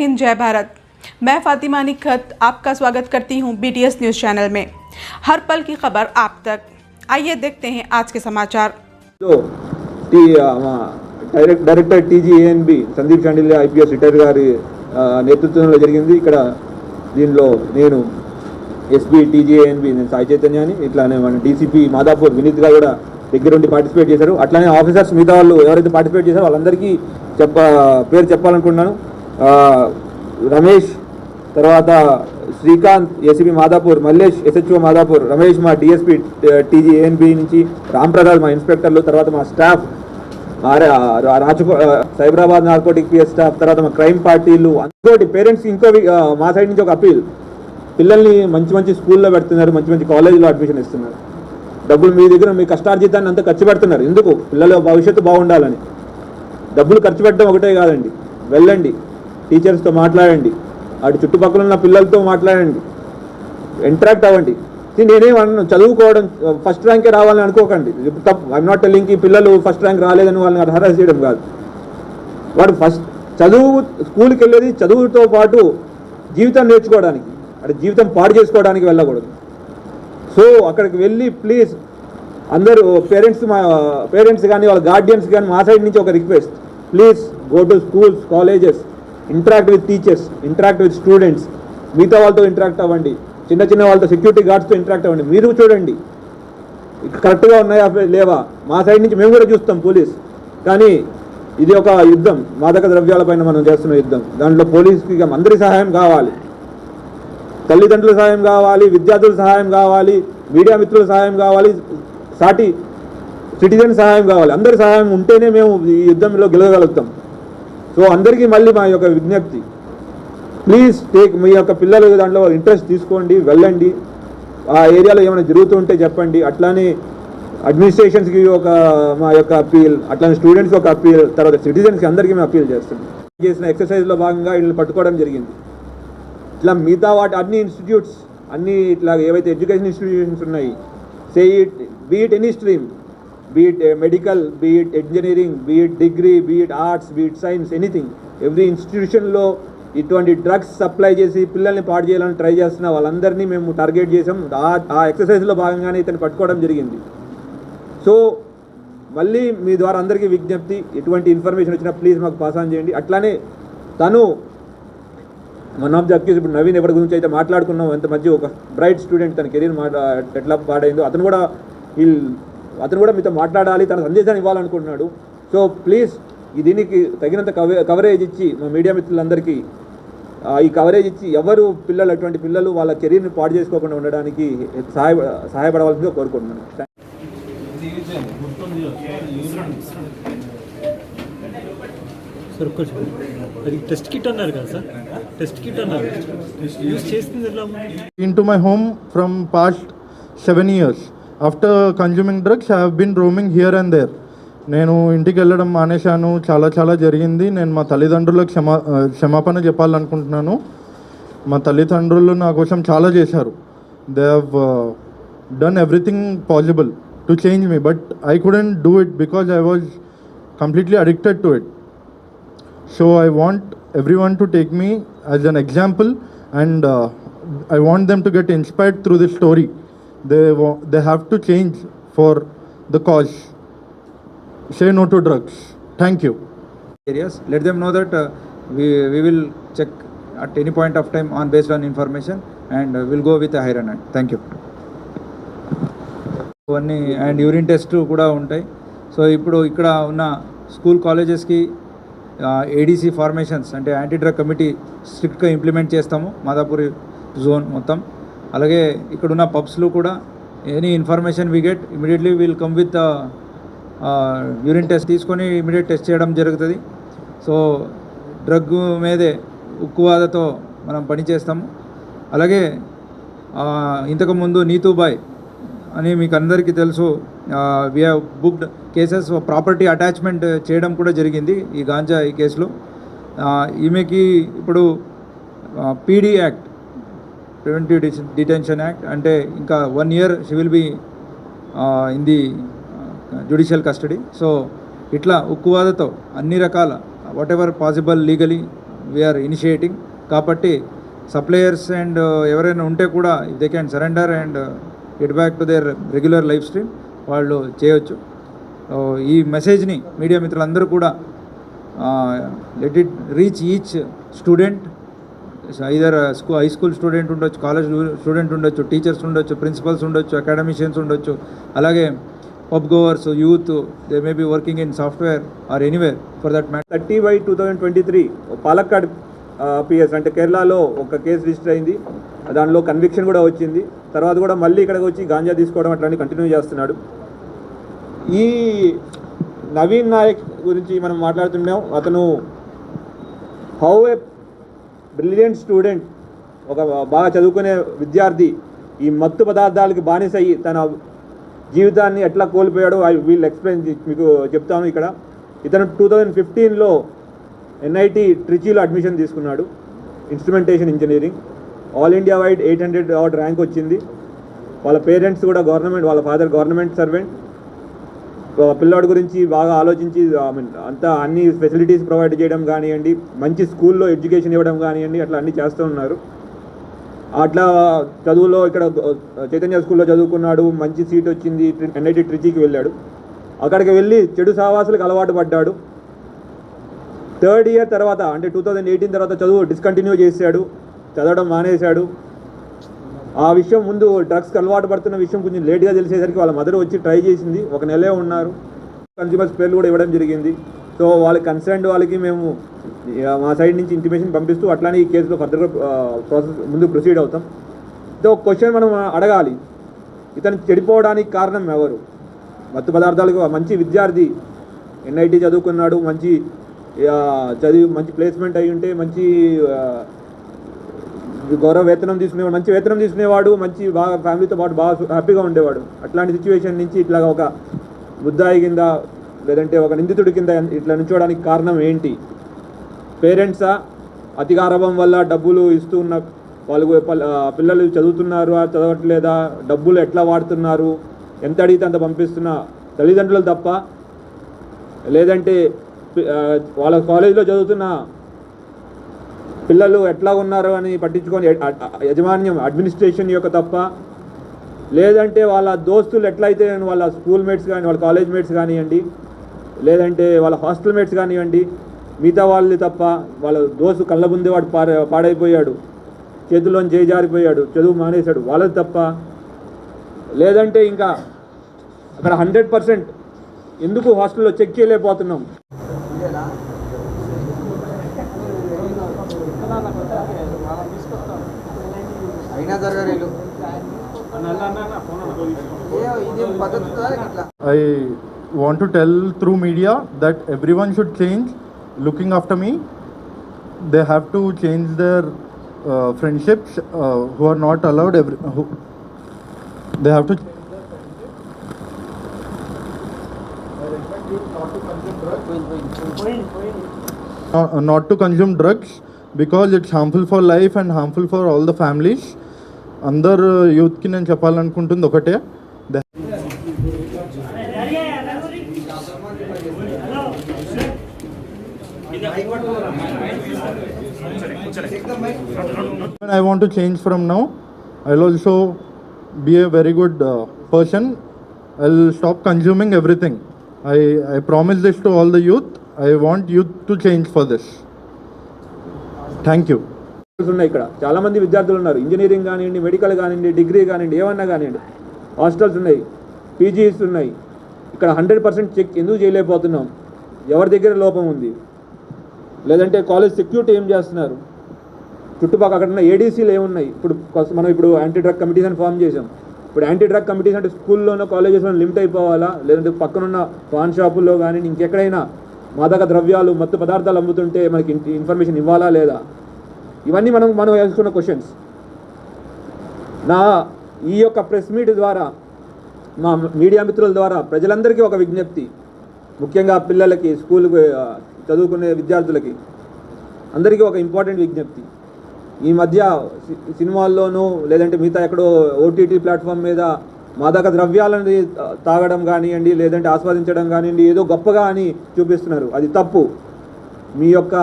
हिंद जय भारत मैं फातिमा निखत आपका स्वागत करती हूं बीटीएस न्यूज़ चैनल में हर पल की खबर आप तक आइए देखते हैं आज के समाचार సో టీ ఆ, మా direct director TGANB Sandeep Shandilya IPS retire గారి ఆ, నేతృత్వంలో జరిగింది ఇక్కడ దీనిలో నేను ఎస్పీ టీజీఏఎన్బి నేను సాయి చైతన్యాని ఇట్లానే మన డీసీపీ మాదాపూర్ వినీత్ గారు కూడా దగ్గరుండి పార్టిసిపేట్ చేశారు అట్లానే ఆఫీసర్స్ మిగతా వాళ్ళు ఎవరైతే పార్టిసిపేట్ చేశారో వాళ్ళందరికీ చెప్ప పేరు చెప్పాలనుకుంటున్నాను ఆ, రమేష్ తర్వాత శ్రీకాంత్ ఏసీపీ మాదాపూర్ మల్లేష్ ఎస్హెచ్ఓ మాదాపూర్ రమేష్ మా డిఎస్పీ టీజీ ఏఎన్బి నుంచి రామ్ప్రసాద్ మా ఇన్స్పెక్టర్లు తర్వాత మా స్టాఫ్ రాజకో సైబరాబాద్ నార్కోటిక్ పిఎస్ స్టాఫ్ తర్వాత మా క్రైమ్ పార్టీలు ఇంకోటి పేరెంట్స్ ఇంకో మా సైడ్ నుంచి ఒక అప్పీల్. పిల్లల్ని మంచి మంచి స్కూల్లో పెడుతున్నారు మంచి మంచి కాలేజీలో అడ్మిషన్ ఇస్తున్నారు. డబ్బులు మీ దగ్గర మీ కష్టార్జితాన్ని అంతా ఖర్చు పెడుతున్నారు. ఎందుకు? పిల్లల భవిష్యత్తు బాగుండాలని. డబ్బులు ఖర్చు పెట్టడం ఒకటే కాదండి. వెళ్ళండి. టీచర్స్తో మాట్లాడండి. అటు చుట్టుపక్కల ఉన్న పిల్లలతో మాట్లాడండి. ఇంటరాక్ట్ అవ్వండి. నేనేం అన్నాను చదువుకోవడం ఫస్ట్ ర్యాంకే రావాలని అనుకోకండి. తప్పు. ఐఎమ్ నాట్ టెల్లింగ్ పిల్లలు ఫస్ట్ ర్యాంక్ రాలేదని వాళ్ళని అర్హత చేయడం కాదు. వాడు ఫస్ట్ చదువు స్కూల్కి వెళ్ళేది చదువుతో పాటు జీవితం నేర్చుకోవడానికి అంటే జీవితం పాడు చేసుకోవడానికి వెళ్ళకూడదు. సో అక్కడికి వెళ్ళి ప్లీజ్ అందరూ పేరెంట్స్ మా పేరెంట్స్ కానీ వాళ్ళ గార్డియన్స్ కానీ మా సైడ్ నుంచి ఒక request please go to schools colleges interact with teachers interact with students మిగతా వాళ్ళతో ఇంటరాక్ట్ అవ్వండి. చిన్న చిన్న వాళ్ళతో సెక్యూరిటీ గార్డ్స్తో ఇంటరాక్ట్ అవ్వండి. మీరు చూడండి. కరెక్ట్గా ఉన్నాయా లేవా? మా సైడ్ నుంచి మేము కూడా చూస్తాం పోలీస్ కానీ ఇది ఒక యుద్ధం. మాదక ద్రవ్యాలపైన మనం చేస్తున్న యుద్ధం. దాంట్లో పోలీస్కి అందరి సహాయం కావాలి. తల్లిదండ్రుల సహాయం కావాలి విద్యార్థుల సహాయం కావాలి మీడియా మిత్రుల సహాయం కావాలి సాటి సిటిజన్ సహాయం కావాలి. అందరి సహాయం ఉంటేనే మేము ఈ యుద్ధంలో గెలవగలుగుతాం. సో అందరికీ మళ్ళీ మా యొక్క విజ్ఞప్తి. ప్లీజ్ టేక్ మీ యొక్క పిల్లలు దాంట్లో ఇంట్రెస్ట్ తీసుకోండి వెళ్ళండి. ఆ ఏరియాలో ఏమైనా జరుగుతుంటే చెప్పండి. అట్లానే అడ్మినిస్ట్రేషన్స్కి ఒక మా యొక్క అప్పీల్ అట్లానే స్టూడెంట్స్కి ఒక అప్పీల్ తర్వాత సిటిజన్స్కి అందరికీ మేము అప్పీల్ చేస్తున్నాం. చేసిన ఎక్సర్సైజ్లో భాగంగా వీళ్ళని పట్టుకోవడం జరిగింది. ఇట్లా మిగతా వాటి అన్ని ఇన్స్టిట్యూట్స్ అన్ని ఇట్లా ఏవైతే ఎడ్యుకేషన్ ఇన్స్టిట్యూషన్స్ ఉన్నాయి say it be it any stream be it medical be it engineering be it degree be it arts be it science anything every ఇన్స్టిట్యూషన్లో ఇటువంటి డ్రగ్స్ సప్లై చేసి పిల్లల్ని పాడు చేయాలని ట్రై చేస్తున్న వాళ్ళందరినీ మేము టార్గెట్ చేసాం ఆ- ఎక్సర్సైజ్లో భాగంగానే ఇతను పట్టుకోవడం జరిగింది. సో మళ్ళీ మీ ద్వారా అందరికీ విజ్ఞప్తి ఎటువంటి ఇన్ఫర్మేషన్ వచ్చినా ప్లీజ్ మాకు పాస్ ఆన్ చేయండి. అట్లానే తను వన్ ఆఫ్ ది అక్యూజ్ ఇప్పుడు నవీన్ ఎవరి గురించి అయితే మాట్లాడుకున్నాం ఎంత మధ్య ఒక బ్రైట్ స్టూడెంట్ తన కెరీర్ మాట ఎట్లా పాడైందో అతను కూడా వీళ్ళు అతను కూడా మీతో మాట్లాడాలి తన సందేశాన్ని ఇవ్వాలనుకుంటున్నాడు. సో ప్లీజ్ ఈ దీనికి తగినంత కవ కవరేజ్ ఇచ్చి మా మీడియా మిత్రులందరికీ ఈ కవరేజ్ ఇచ్చి ఎవరు పిల్లలు అటువంటి పిల్లలు వాళ్ళ కెరీర్ని పాడు చేసుకోకుండా ఉండడానికి సహాయ సహాయపడవలసిందిగా కోరుకుంటున్నాను. సార్ ఒక్క నిమిషం. అది టెస్ట్ కిట్ అన్నారు కదా సార్? టెస్ట్ కిట్ అన్నారు. యూజ్ చేస్తుంది ఎలా ఉంది? into my home from past after consuming drugs have been roaming here and there నేను ఇంటికి వెళ్ళడం మానేశాను. చాలా చాలా జరిగింది. నేను మా తల్లిదండ్రులకు క్షమా క్షమాపణ చెప్పాలనుకుంటున్నాను. మా తల్లిదండ్రులు నా కోసం చాలా చేశారు. They have done everything possible to change me but I couldn't do it because I was completely addicted to it so I want every one to take me as an example and I want them to get inspired through this story They wa- they have to change for the cause. Say no to drugs. Thank you. areas. Let them know that uh, we, we will check at any point of time on based on information and uh, we'll go with a higher hand. Thank you. ఇవన్నీ and urine test కూడా ఉంటాయి so ఇప్పుడు ఇక్కడ ఉన్న school కాలేజెస్కి ADC formations అంటే anti drug committee స్ట్రిక్ట్గా implement చేస్తాము మాదాపూర్ జోన్ మొత్తం అలాగే ఇక్కడున్న పబ్స్లో కూడా any information we get immediately will come with urine test తీసుకొని ఇమీడియట్ టెస్ట్ చేయడం జరుగుతుంది. సో డ్రగ్ మీదే ఉక్కువాదతో మనం పనిచేస్తాము అలాగే ఇంతకుముందు నీతూబాయ్ అని మీకు అందరికీ తెలుసు we have booked cases property attachment చేయడం కూడా జరిగింది ఈ గాంజా ఈ కేసులో. ఈమెకి ఇప్పుడు PD act preventive detention act అంటే ఇంకా one year she will be in the judicial custody. So ఇట్లా ఉక్కువాదతో అన్ని రకాల whatever possible legally we are initiating కాబట్టి సప్లయర్స్ అండ్ ఎవరైనా ఉంటే కూడా they can surrender and get back to their regular life stream వాళ్ళు చేయొచ్చు. ఈ మెసేజ్ని మీడియా మిత్రులందరూ కూడా let it reach each student either school high school student ఉండొచ్చు కాలేజ్ స్టూడెంట్ ఉండొచ్చు టీచర్స్ ఉండొచ్చు ప్రిన్సిపల్స్ ఉండొచ్చు అకాడమిషియన్స్ ఉండొచ్చు. అలాగే pubgoers youth they may be working in software or anywhere for that matter thirty by two thousand twenty three Palakkad PS అంటే కేరళలో ఒక కేసు రిజిస్టర్ అయింది. దానిలో కన్విక్షన్ కూడా వచ్చింది. తర్వాత కూడా మళ్ళీ ఇక్కడికి వచ్చి గాంజా తీసుకోవడం అట్లాంటి కంటిన్యూ చేస్తున్నాడు. ఈ నవీన్ నాయక్ గురించి మనం మాట్లాడుతున్నాం అతను హౌ ఏ బ్రిలియంట్ స్టూడెంట్ ఒక బాగా చదువుకునే విద్యార్థి ఈ మత్తు పదార్థాలకి బానిసయ్యి తన జీవితాన్ని ఎట్లా కోల్పోయాడో ఐ వీల్ ఎక్స్ప్లెయిన్ మీకు చెప్తాను ఇక్కడ. ఇతను టూ థౌజండ్ ఫిఫ్టీన్లో ఎన్ఐటి ట్రిచీలో అడ్మిషన్ తీసుకున్నాడు instrumentation engineering. All India wide eight hundred out rank వచ్చింది. వాళ్ళ పేరెంట్స్ కూడా గవర్నమెంట్ వాళ్ళ ఫాదర్ గవర్నమెంట్ సర్వెంట్. పిల్లాడి గురించి బాగా ఆలోచించి ఐ మీన్ అంతా అన్ని ఫెసిలిటీస్ ప్రొవైడ్ చేయడం కానివ్వండి మంచి స్కూల్లో ఎడ్యుకేషన్ ఇవ్వడం కానివ్వండి అట్లా అన్నీ చేస్తూ ఉన్నారు. అట్లా చదువులో ఇక్కడ చైతన్య స్కూల్లో చదువుకున్నాడు మంచి సీట్ వచ్చింది ఎన్ఐటి ట్రిచీకి వెళ్ళాడు. అక్కడికి వెళ్ళి చెడు సావాసులకు అలవాటు పడ్డాడు. థర్డ్ ఇయర్ తర్వాత అంటే టూ థౌజండ్ ఎయిటీన్ తర్వాత చదువు డిస్కంటిన్యూ చేశాడు చదవడం మానేశాడు. ఆ విషయం ముందు డ్రగ్స్కి అలవాటు పడుతున్న విషయం కొంచెం లేట్గా తెలిసేసరికి వాళ్ళ మదర్ వచ్చి ట్రై చేసింది. ఒక నెలే ఉన్నారు. కన్స్యూమర్స్ పేర్లు కూడా ఇవ్వడం జరిగింది. సో వాళ్ళ కన్సర్న్ వాళ్ళకి మేము ఇక మా సైడ్ నుంచి ఇంటిమేషన్ పంపిస్తూ అట్లానే ఈ కేసులో ఫర్దర్గా ప్రాసెస్ ముందు ప్రొసీడ్ అవుతాం. సో క్వశ్చన్ మనం అడగాలి. ఇతను చెడిపోవడానికి కారణం ఎవరు? మత్తు పదార్థాలకు మంచి విద్యార్థి ఎన్ఐటి చదువుకున్నాడు మంచి చదివి మంచి ప్లేస్మెంట్ అయి ఉంటే మంచి గౌరవ వేతనం తీసుకునేవాడు మంచి వేతనం తీసుకునేవాడు మంచి బాగా ఫ్యామిలీతో పాటు బాగా హ్యాపీగా ఉండేవాడు. అట్లాంటి సిచ్యువేషన్ నుంచి ఇట్లా ఒక ముద్దాయి కింద లేదంటే ఒక నిందితుడి కింద ఇట్లా నిల్చోవడానికి కారణం ఏంటి? పేరెంట్సా? అతిగారభం వల్ల డబ్బులు ఇస్తూ ఉన్న వాళ్ళు పిల్లలు చదువుతున్నారు చదవట్లేదా? డబ్బులు ఎట్లా వాడుతున్నారు? ఎంత అడిగితే అంత పంపిస్తున్న? తల్లిదండ్రులు తప్ప? లేదంటే వాళ్ళ కాలేజీలో చదువుతున్న? పిల్లలు ఎట్లా ఉన్నారు అని పట్టించుకొని యాజమాన్యం యజమాన్యం అడ్మినిస్ట్రేషన్ యొక్క తప్ప లేదంటే వాళ్ళ దోస్తులు ఎట్లయితే వాళ్ళ స్కూల్ మేట్స్ కానీ వాళ్ళ కాలేజ్ మేట్స్ కానివ్వండి లేదంటే వాళ్ళ హాస్టల్ మేట్స్ కానివ్వండి మిగతా వాళ్ళు తప్ప వాళ్ళ దోస్తు కళ్ళ ముందే వాడు పాడైపోయాడు చేతుల్లోని చేజారిపోయాడు చదువు మానేశాడు వాళ్ళది తప్ప. లేదంటే ఇంకా అక్కడ హండ్రెడ్ పర్సెంట్ ఎందుకు హాస్టల్లో చెక్ చేయలేకపోతున్నాం? అయినా జరగలేదు ఇదేం పద్ధతి కాదు ఇట్లా I want to tell through media that everyone should change looking after me. They have to change their uh, friendships uh, who are not allowed. Every, who, they have to. Uh, not to consume drugs because it's harmful for life and harmful for all the families అందరు యూత్కి నేను చెప్పాలనుకుంటుంది ఒకటే I want change from now I also be a very good person I stop consuming everything I I promise this to all the youth I want youth to change for this thank you. ఉన్నాయి ఇక్కడ. చాలా మంది విద్యార్థులు ఉన్నారు. Engineering కానివ్వండి medical కానివ్వండి degree కానివ్వండి ఏమన్నా కానివ్వండి. హాస్టల్స్ ఉన్నాయి. పీజీస్ ఉన్నాయి. ఇక్కడ హండ్రెడ్ పర్సెంట్ చెక్ ఎందుకు చేయలేకపోతున్నాం? ఎవరి దగ్గర లోపం ఉంది? లేదంటే కాలేజ్ సెక్యూరిటీ ఏం చేస్తున్నారు? చుట్టుపక్కల అక్కడ ఉన్న ఏడీసీలు ఏమున్నాయి? ఇప్పుడు మనం ఇప్పుడు యాంటీ డ్రగ్ కమిటీస్ అని ఫామ్ చేసాం ఇప్పుడు యాంటీ డ్రగ్ కమిటీస్ అంటే స్కూల్లోనో కాలేజెస్లో లిమిట్ అయిపోవాలా? లేదంటే పక్కనున్న పాన్ షాపుల్లో కానీ ఇంకెక్కడైనా మాదక ద్రవ్యాలు మత్తు పదార్థాలు అమ్ముతుంటే మనకి ఇన్ఫర్మేషన్ ఇవ్వాలా లేదా? ఇవన్నీ మనం మనం వేసుకున్న క్వశ్చన్స్ నా ఈ యొక్క ప్రెస్ మీట్ ద్వారా మా మీడియా మిత్రుల ద్వారా ప్రజలందరికీ ఒక విజ్ఞప్తి. ముఖ్యంగా పిల్లలకి స్కూల్ చదువుకునే విద్యార్థులకి అందరికీ ఒక ఇంపార్టెంట్ విజ్ఞప్తి. ఈ మధ్య సి- సినిమాల్లోనూ లేదంటే మిగతా ఎక్కడో ఓటీటీ ప్లాట్ఫామ్ మీద మాదక ద్రవ్యాలని తాగడం కానివ్వండి లేదంటే ఆస్వాదించడం కానివ్వండి ఏదో గొప్పగా అని చూపిస్తున్నారు. అది తప్పు. మీ యొక్క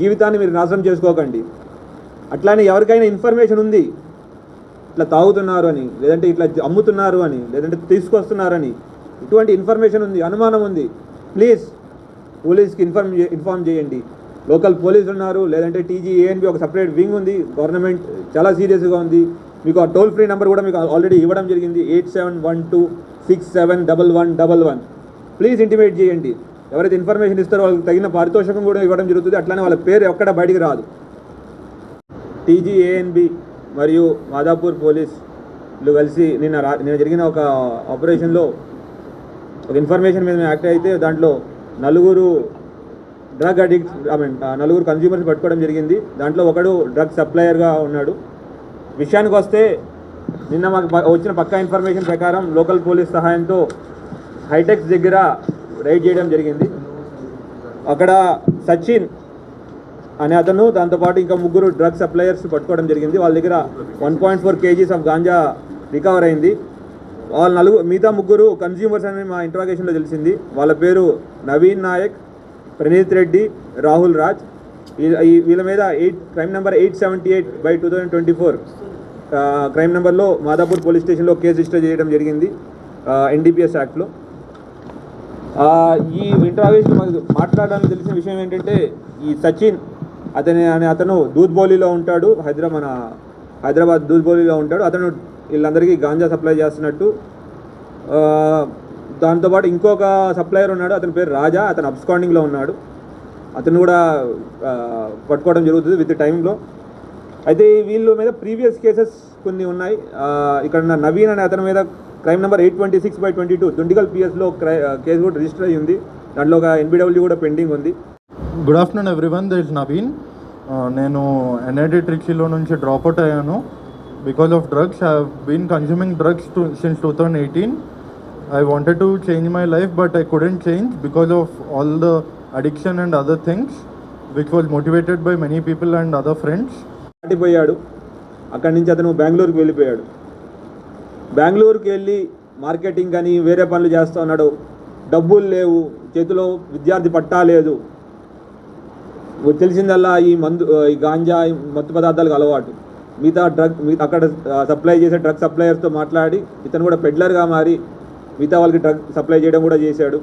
జీవితాన్ని మీరు నాశనం చేసుకోకండి. అట్లానే ఎవరికైనా ఇన్ఫర్మేషన్ ఉంది ఇట్లా తాగుతున్నారు అని లేదంటే ఇట్లా అమ్ముతున్నారు అని లేదంటే తీసుకొస్తున్నారని ఇటువంటి ఇన్ఫర్మేషన్ ఉంది అనుమానం ఉంది. ప్లీజ్ పోలీస్కి ఇన్ఫార్మ్ ఇన్ఫార్మ్ చేయండి. లోకల్ పోలీసులు ఉన్నారు లేదంటే టీజీఏఎన్బి ఒక సపరేట్ వింగ్ ఉంది గవర్నమెంట్ చాలా సీరియస్గా ఉంది. మీకు ఆ టోల్ ఫ్రీ నెంబర్ కూడా మీకు ఆల్రెడీ ఇవ్వడం జరిగింది. Eight seven one two six seven double one double one. Please intimate చేయండి. ఎవరైతే ఇన్ఫర్మేషన్ ఇస్తారో వాళ్ళకి తగిన పారితోషికం కూడా ఇవ్వడం జరుగుతుంది. అట్లానే వాళ్ళ పేరు ఎక్కడ బయటికి రాదు. టీజీఏఎన్బి మరియు మాదాపూర్ పోలీసులు కలిసి నిన్న రా నిన్న జరిగిన ఒక ఆపరేషన్లో ఒక ఇన్ఫర్మేషన్ మీద మేము యాక్ట్ అయితే దాంట్లో నలుగురు డ్రగ్ అడిక్ట్ ఐ మీన్ నలుగురు కన్జ్యూమర్స్ పట్టుకోవడం జరిగింది. దాంట్లో ఒకడు డ్రగ్ సప్లయర్గా ఉన్నాడు. విషయానికి వస్తే నిన్న మాకు వచ్చిన పక్కా ఇన్ఫర్మేషన్ ప్రకారం లోకల్ పోలీస్ సహాయంతో హైటెక్స్ దగ్గర రైడ్ చేయడం జరిగింది. అక్కడ సచిన్ అనే అతను దాంతోపాటు ఇంకా ముగ్గురు డ్రగ్ సప్లయర్స్ పట్టుకోవడం జరిగింది. వాళ్ళ దగ్గర one point four kgs of ganja recover అయింది. వాళ్ళ నలుగు మిగతా ముగ్గురు కన్జ్యూమర్స్ అని మా ఇంట్రాగేషన్లో తెలిసింది. వాళ్ళ పేరు నవీన్ నాయక్ ప్రణీత్ రెడ్డి రాహుల్ రాజ్. వీళ్ళ మీద eight crime number eight seventy eight by two thousand twenty four. Crime నెంబర్లో మాదాపూర్ పోలీస్ స్టేషన్లో కేసు రిజిస్టర్ చేయడం జరిగింది ఎన్డీపీఎస్ యాక్ట్లో ఈ ఇంటరాగేషన్ మాకు మాట్లాడడానికి తెలిసిన విషయం ఏంటంటే ఈ సచిన్ అతని అనే అతను దూద్బౌలిలో ఉంటాడు హైదరాబాద్ మన హైదరాబాద్ దూద్బౌలిలో ఉంటాడు. అతను వీళ్ళందరికీ గాంజా సప్లై చేస్తున్నట్టు. దాంతోపాటు ఇంకొక సప్లయర్ ఉన్నాడు అతని పేరు రాజా అతను అబ్స్కాండింగ్లో ఉన్నాడు. అతను కూడా పట్టుకోవడం జరుగుతుంది విత్ టైంలో అయితే వీళ్ళ మీద ప్రీవియస్ కేసెస్ కొన్ని ఉన్నాయి. ఇక్కడ నవీన్ అనే అతని మీద crime number eight twenty six by twenty two Dundigal పిఎస్లో cry case కూడా రిజిస్టర్ అయ్యి ఉంది. దాంట్లో ఒక ఎన్బిడబ్ల్యూ కూడా పెండింగ్ ఉంది. Good afternoon everyone this Naveen నేను ఎన్ఐటి ట్రిక్సీలో నుంచి డ్రాప్ అవుట్ అయ్యాను. Because of drugs I been consuming drugs to since two thousand eighteen I wanted to change my life but I couldn't change because of all the addiction and other things which was motivated by many people and other friends దాటిపోయాడు. అక్కడి నుంచి అతను బెంగళూరుకి వెళ్ళిపోయాడు. బెంగళూరుకి వెళ్ళి marketing కానీ వేరే పనులు చేస్తూ ఉన్నాడు. డబ్బులు లేవు చేతిలో విద్యార్థి పట్టా లేదు. తెలిసిందల్లా ఈ మందు ఈ గాంజా ఈ మత్తు పదార్థాలకు అలవాటు. మిగతా డ్రగ్ అక్కడ సప్లై చేసే డ్రగ్ సప్లయర్తో మాట్లాడి ఇతను కూడా పెడ్లర్గా మారి మిగతా వాళ్ళకి డ్రగ్ సప్లై చేయడం కూడా చేశాడు.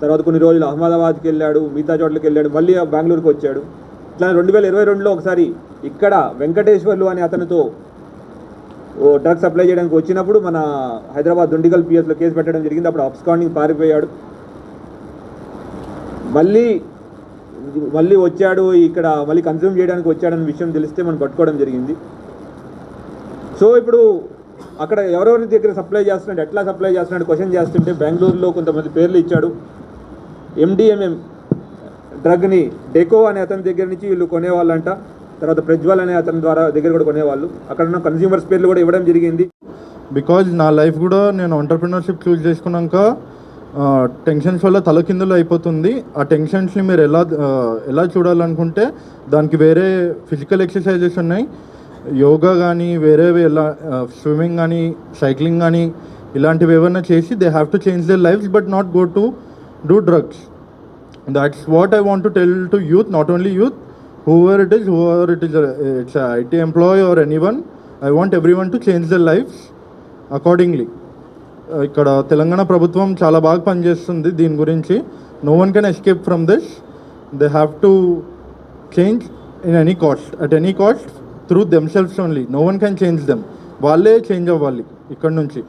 తర్వాత కొన్ని రోజులు అహ్మదాబాద్కి వెళ్ళాడు మిగతా చోట్లకి వెళ్ళాడు మళ్ళీ బెంగళూరుకి వచ్చాడు. ఇట్లా రెండు వేల ఇరవై రెండులో ఒకసారి ఇక్కడ వెంకటేశ్వర్లు అనే అతనితో ఓ డ్రగ్ సప్లై చేయడానికి వచ్చినప్పుడు మన హైదరాబాద్ దుండిగల్ పిఎస్లో కేసు పెట్టడం జరిగింది. అప్పుడు అబ్స్కాండింగ్ పారిపోయాడు. మళ్ళీ మళ్ళీ వచ్చాడు ఇక్కడ మళ్ళీ కన్జ్యూమ్ చేయడానికి వచ్చాడని విషయం తెలిస్తే మనం పట్టుకోవడం జరిగింది. సో ఇప్పుడు అక్కడ ఎవరెవరి దగ్గర సప్లై చేస్తున్నాడు ఎట్లా సప్లై చేస్తున్నాడు క్వశ్చన్ చేస్తుంటే బెంగళూరులో కొంతమంది పేర్లు ఇచ్చాడు. ఎండిఎంఎం డ్రగ్ని డెకో అనే అతని దగ్గర నుంచి వీళ్ళు కొనేవాళ్ళంట. తర్వాత ప్రజ్వల్ అనే అతని ద్వారా దగ్గర కూడా కొనేవాళ్ళు. అక్కడ ఉన్న కన్స్యూమర్స్ పేర్లు కూడా ఇవ్వడం జరిగింది. బికాజ్ నా లైఫ్ కూడా నేను ఎంటర్ప్రినర్షిప్ చూస్ చేసుకున్నాక టెన్షన్స్ వల్ల తలకిందులు అయిపోతుంది. ఆ టెన్షన్స్ని మీరు ఎలా ఎలా చూడాలనుకుంటే దానికి వేరే ఫిజికల్ ఎక్సర్సైజెస్ ఉన్నాయి. యోగా కానీ వేరేవి ఎలా స్విమ్మింగ్ కానీ సైక్లింగ్ కానీ ఇలాంటివి ఏమైనా చేసి they have to change their life but not go to do drugs that's what I want to tell to youth not only youth whoever it is whoever it is it's IT employee or any one I want every one to change the life accordingly ఇక్కడ తెలంగాణ ప్రభుత్వం చాలా బాగా పనిచేస్తుంది దీని గురించి. No one can escape from this they have to change in any cost at any cost through themselves only no one can change them వాళ్ళే change అవ్వాలి ఇక్కడ నుంచి.